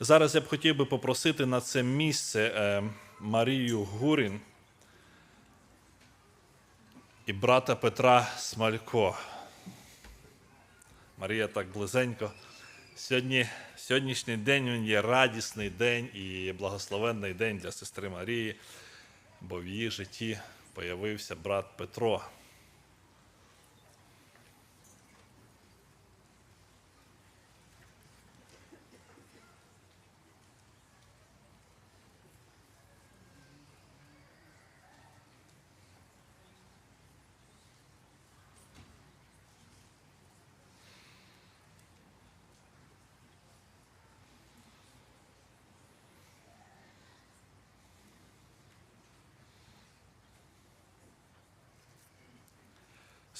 Зараз я б хотів би попросити на це місце е, Марію Гурін і брата Петра Смалько. Марія так близенько. Сьогодні, сьогоднішній день він є радісний день і благословенний день для сестри Марії, бо в її житті появився брат Петро.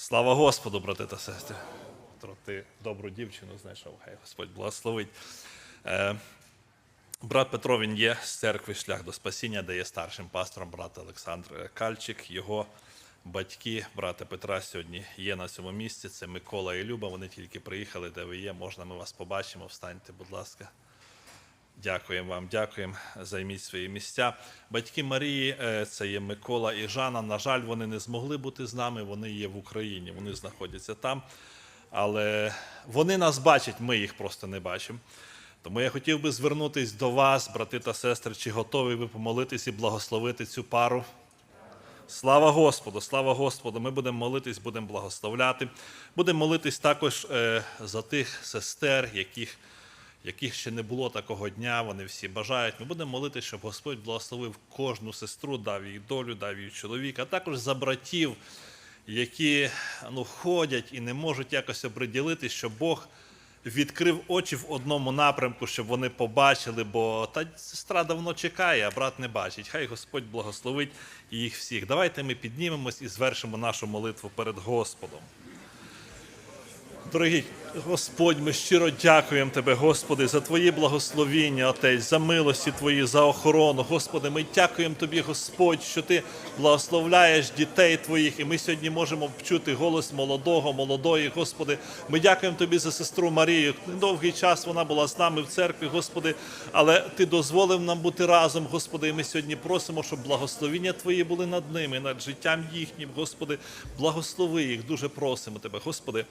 Слава Господу, брати та сестри. Ти добру дівчину знайшов, хай Господь благословить. Е, брат Петро він є з церкви Шлях до Спасіння, де є старшим пастором брат Олександр Кальчик. Його батьки, брата Петра, сьогодні є на цьому місці. Це Микола і Люба. Вони тільки приїхали, де ви є. Можна, ми вас побачимо. Встаньте, будь ласка. Дякуємо вам, дякуємо. Займіть свої місця. Батьки Марії, е, це є Микола і Жанна. На жаль, вони не змогли бути з нами. Вони є в Україні, вони знаходяться там. Але вони нас бачать, ми їх просто не бачимо. Тому я хотів би звернутися до вас, брати та сестри, чи готові ви помолитись і благословити цю пару? Слава Господу, слава Господу! Ми будемо молитись, будемо благословляти. Будемо молитись також е, за тих сестер, яких, яких ще не було такого дня. Вони всі бажають. Ми будемо молитись, щоб Господь благословив кожну сестру, дав їй долю, дав їй чоловіка, а також за братів, які ну, ходять і не можуть якось оприділити, що Бог відкрив очі в одному напрямку, щоб вони побачили, бо та сестра давно чекає, а брат не бачить. Хай Господь благословить їх всіх. Давайте ми піднімемось і звершимо нашу молитву перед Господом. Дорогий Господь, ми щиро дякуємо Тебе, Господи, за Твої благословіння, Отець, за милості Твої, за охорону. Господи, ми дякуємо Тобі, Господь, що Ти благословляєш дітей Твоїх, і ми сьогодні можемо почути голос молодого, молодої, Господи. Ми дякуємо Тобі за сестру Марію. Довгий час вона була з нами в церкві, Господи, але Ти дозволив нам бути разом, Господи, і ми сьогодні просимо, щоб благословіння Твої були над ними, над життям їхнім, Господи, благослови їх. Дуже просимо Тебе, Господи.